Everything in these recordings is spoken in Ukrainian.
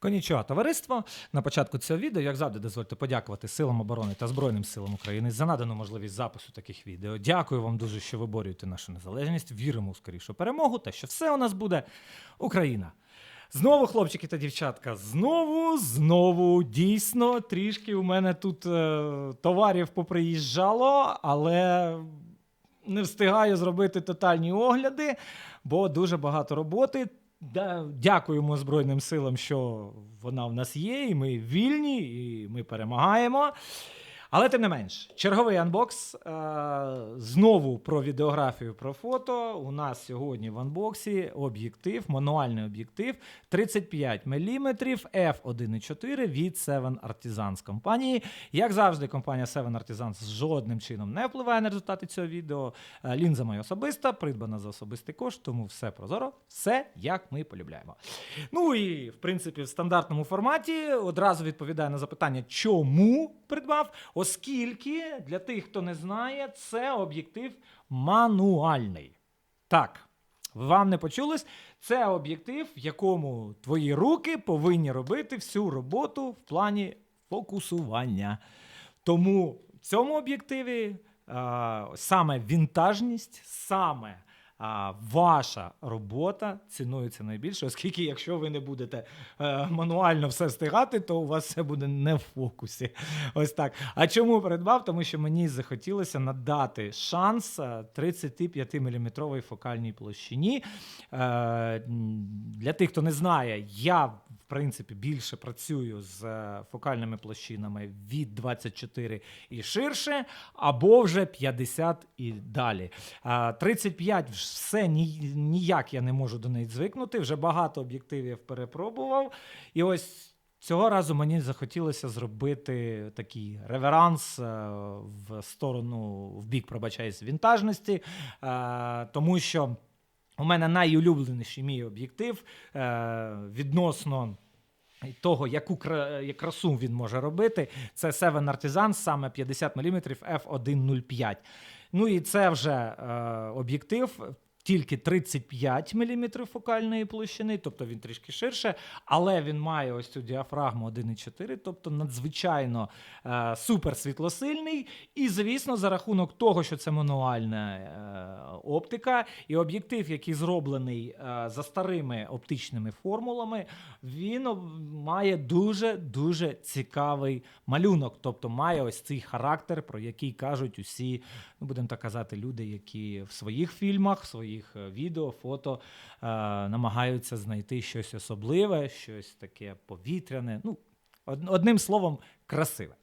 Конічого, товариство. На початку цього відео, як завжди, дозвольте подякувати Силам оборони та Збройним силам України за надану можливість запису таких відео. Дякую вам дуже, що виборюєте нашу незалежність. Віримо у скорішу перемогу та що все у нас буде Україна. Знову, хлопчики та дівчатка, знову, знову, дійсно, трішки у мене тут е, товарів поприїжджало, але не встигаю зробити тотальні огляди, бо дуже багато роботи. Да, дякуємо Збройним силам, що вона в нас є, і ми вільні, і ми перемагаємо. Але тим не менш, черговий анбокс. Е, знову про відеографію, про фото. У нас сьогодні в анбоксі об'єктив, мануальний об'єктив 35 мм f1.4 від Seven Artisans компанії. Як завжди, компанія Seven Artisans жодним чином не впливає на результати цього відео. Е, Лінза моя особиста, придбана за особистий кошт, тому все прозоро, все як ми полюбляємо. Ну і в принципі в стандартному форматі одразу відповідаю на запитання, чому придбав, оскільки для тих, хто не знає, це об'єктив мануальний. Так. Вам не почулось? Це об'єктив, в якому твої руки повинні робити всю роботу в плані фокусування. Тому в цьому об'єктиві а, саме вінтажність, саме а, ваша робота цінується найбільше, оскільки, якщо ви не будете е, мануально все встигати, то у вас все буде не в фокусі. Ось так. А чому придбав? Тому що мені захотілося надати шанс 35-мм фокальній площині. Е, Для тих, хто не знає, я принципі більше працюю з е, фокальними площинами від 24 і ширше, або вже 50 і далі. 35 все ніяк я не можу до неї звикнути. Вже багато об'єктивів перепробував. І ось. Цього разу мені захотілося зробити такий реверанс е, в сторону в бік, пробачаюсь, вінтажності, е, тому що у мене найулюбленіший мій об'єктив е, відносно того, яку кра- красу він може робити, це Seven Artisans, саме 50 мм f1.05. Ну і це вже е, об'єктив. Тільки 35 мм фокальної площини, тобто він трішки ширше, але він має ось цю діафрагму 1,4, тобто надзвичайно е, суперсвітлосильний. І, звісно, за рахунок того, що це мануальна е, оптика, і об'єктив, який зроблений е, за старими оптичними формулами, він має дуже-дуже цікавий малюнок. Тобто має ось цей характер, про який кажуть усі, ну будемо так казати, люди, які в своїх фільмах, в своїх е, відео, фото е, намагаються знайти щось особливе, щось таке повітряне. Ну, одним словом, красиве.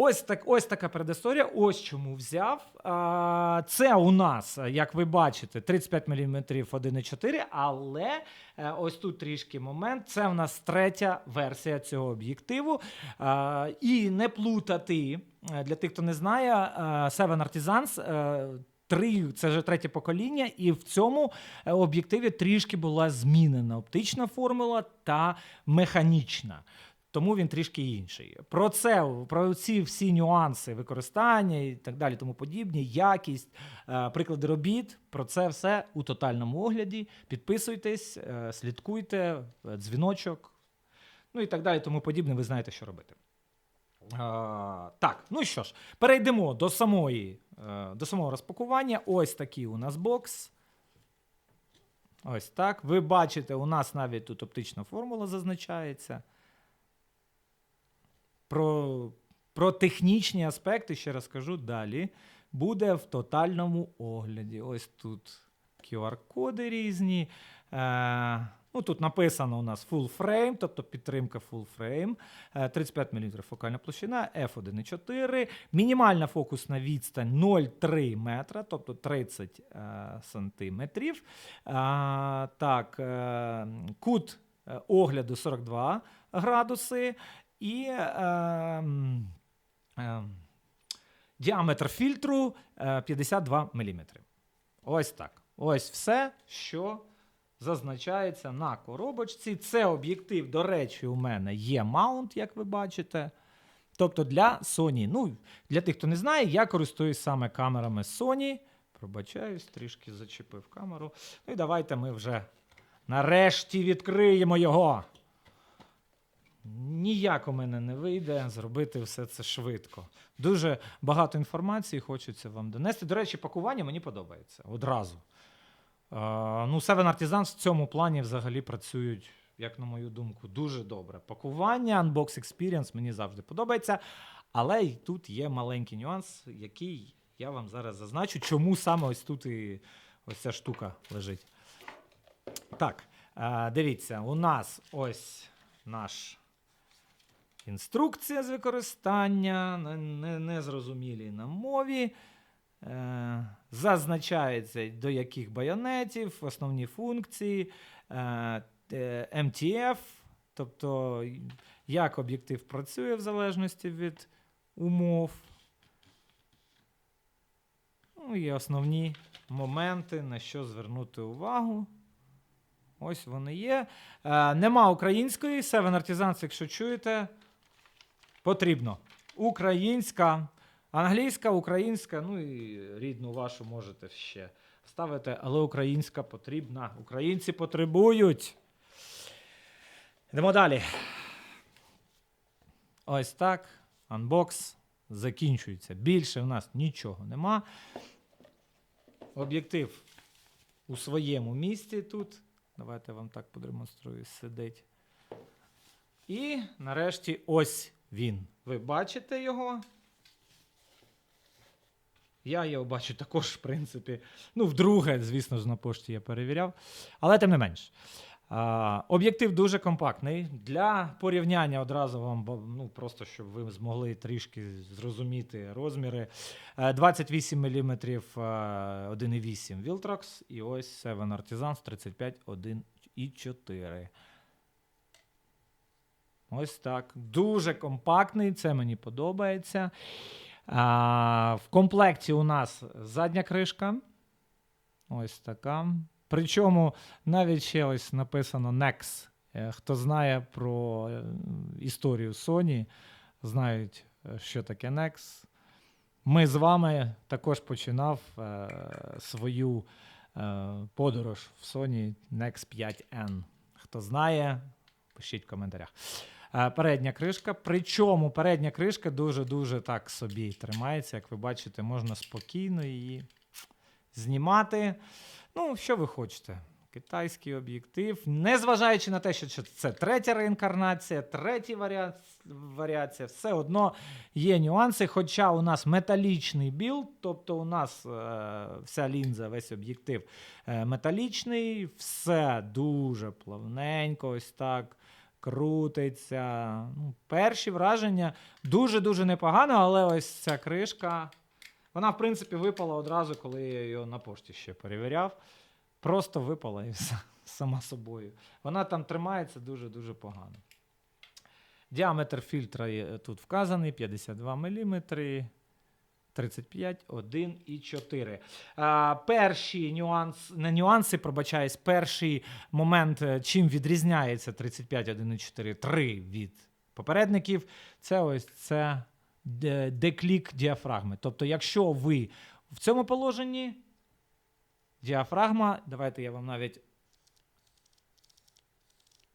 Ось так, ось така передісторія. Ось чому взяв. Це у нас, як ви бачите, 35 мм 1,4, але е, ось тут трішки момент. Це у нас третя версія цього об'єктиву. І не плутати е, для тих, хто не знає, е, Seven Artisans. Три, це вже третє покоління, і в цьому е, об'єктиві трішки була змінена оптична формула та механічна. Тому він трішки інший. Про це, про ці всі нюанси використання і так далі, тому подібні, якість, е, приклади робіт. Про це все у тотальному огляді. Підписуйтесь, е, слідкуйте, дзвіночок, ну і так далі, тому подібне. Ви знаєте, що робити. Так, ну що ж, перейдемо до самої, до самого розпакування. Ось такий у нас бокс. Ось так. Ви бачите, у нас навіть тут оптична формула зазначається. Про, про технічні аспекти, ще раз кажу, далі буде в тотальному огляді. Ось тут QR-коди різні. Е, ну, тут написано у нас full frame, тобто підтримка full frame. Е, 35 мм фокальна площина, f1.4. Мінімальна фокусна відстань 0,3 метра, тобто 30 е, сантиметрів. Е, так, е, кут е, огляду 42 градуси. І е, е, діаметр фільтру е, 52 мм. Ось так. Ось все, що зазначається на коробочці. Це об'єктив, до речі, у мене є маунт, як ви бачите. Тобто для Sony. Ну, для тих, хто не знає, я користуюсь саме камерами Sony. Пробачаюсь, трішки зачепив камеру. Ну і давайте ми вже нарешті відкриємо його. ніяк у мене не вийде зробити все це швидко. Дуже багато інформації хочеться вам донести. До речі, пакування мені подобається одразу. Ну, Seven Artisans в цьому плані взагалі працюють, як на мою думку, дуже добре. Пакування, Unbox Experience мені завжди подобається. Але й тут є маленький нюанс, який я вам зараз зазначу, чому саме ось тут і ось ця штука лежить. Так, е, дивіться, у нас ось наш інструкція з використання, не- не- незрозумілі на мові. Е, зазначається, до яких байонетів, основні функції, е, е, тобто як об'єктив працює в залежності від умов. Ну і основні моменти, на що звернути увагу. Ось вони є. Нема української. Seven Artisans, якщо чуєте, потрібно. Українська, англійська, українська, ну і рідну вашу можете ще ставити, але українська потрібна. Українці потребують. Йдемо далі. Ось так. Анбокс закінчується. Більше в нас нічого нема. Об'єктив у своєму місці тут. Давайте вам так продемонструю. Сидить. І нарешті ось він. Ви бачите його? Я його бачу також, в принципі. Ну, вдруге, звісно ж, на пошті я перевіряв. Але тим не менш. Об'єктив дуже компактний. Для порівняння одразу вам, ну, просто щоб ви змогли трішки зрозуміти розміри. Е, 28 мм 1,8 Viltrox і ось Seven Artisans 35 1,4. Ось так. Дуже компактний, це мені подобається. А, в комплекті у нас задня кришка. Ось така. Причому навіть ще ось написано Nex. Е, Хто знає про е, історію Sony, знають, е, що таке Nex. Ми з вами також починав е, свою е, подорож в Sony Nex 5N. Хто знає, пишіть в коментарях. Е, Передня кришка. Причому передня кришка дуже-дуже так собі тримається. Як ви бачите, можна спокійно її знімати. Ну, що ви хочете? Китайський об'єктив. Незважаючи на те, що це- третя реінкарнація, третя варіа... варіація, все одно є нюанси. Хоча у нас металічний білд, тобто у нас е, вся лінза, весь об'єктив е, металічний, все дуже плавненько, ось так крутиться. Ну, перші враження дуже-дуже непогано, але ось ця кришка. Вона, в принципі, випала одразу, коли я її на пошті ще перевіряв. Просто випала і все, сама собою. Вона там тримається дуже-дуже погано. Діаметр фільтра є тут вказаний: 52 мм. 35, 1 і 4. А, перші нюанс, не нюанси, пробачаюсь, перший момент, е, чим відрізняється 35, 1 і 4, 3 від попередників, це ось це деклік діафрагми. Тобто, якщо ви в цьому положенні, діафрагма, давайте я вам навіть.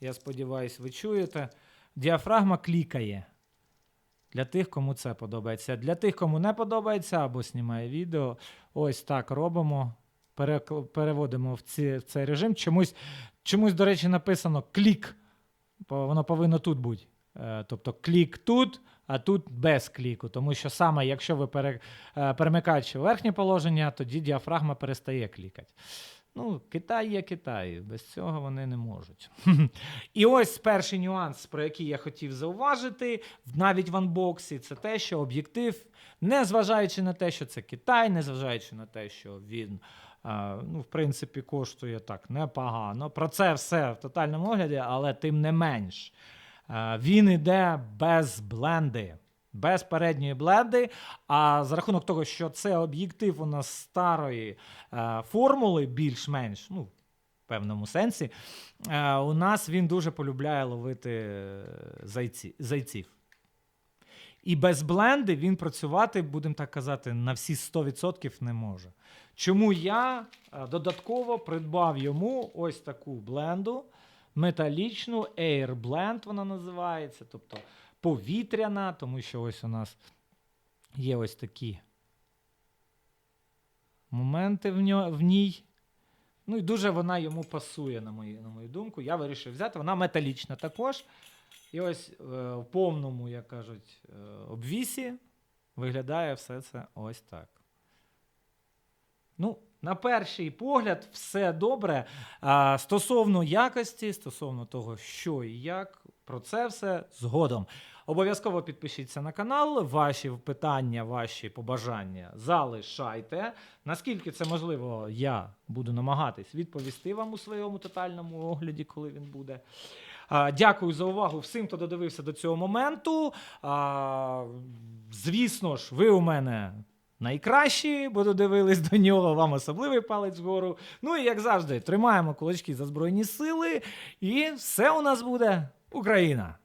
Я сподіваюся, ви чуєте. Діафрагма клікає. Для тих, кому це подобається. Для тих, кому не подобається, або знімає відео. Ось так робимо. Переводимо в, ці, в цей режим. Чомусь, чомусь, до речі, написано клік. Воно повинно тут бути. Е, Тобто клік тут, а тут без кліку. Тому що саме, якщо ви е, перемикаєте в верхнє положення, тоді діафрагма перестає клікати. Ну, Китай є Китай, без цього вони не можуть. І ось перший нюанс, про який я хотів зауважити, навіть в анбоксі, це те, що об'єктив, незважаючи на те, що це Китай, незважаючи на те, що він, ну, в принципі, коштує так непогано. Про це все в тотальному огляді, але тим не менш, він іде без бленди. Без передньої бленди, а за рахунок того, що це об'єктив у нас старої е, формули, більш-менш, ну, в певному сенсі, е, у нас він дуже полюбляє ловити е, зайці, зайців. І без бленди він працювати, будемо так казати, на всі 100% не може. Чому я е, додатково придбав йому ось таку бленду металічну Air Blend вона називається, тобто повітряна, тому що ось у нас є ось такі моменти в, ньо, в ній. Ну і дуже вона йому пасує, на мою, на мою думку. Я вирішив взяти. Вона металічна також. І ось е, в повному, як кажуть, е, обвісі виглядає все це ось так. Ну, на перший погляд, все добре. А, стосовно якості, стосовно того, що і як, про це все згодом. Обов'язково підпишіться на канал. Ваші питання, ваші побажання залишайте. Наскільки це можливо, я буду намагатись відповісти вам у своєму тотальному огляді, коли він буде. Дякую за увагу всім, хто додивився до цього моменту. Звісно ж, ви у мене найкращі, бо додивились до нього. Вам особливий палець вгору. Ну і як завжди, тримаємо кулачки за Збройні Сили, і все у нас буде Україна!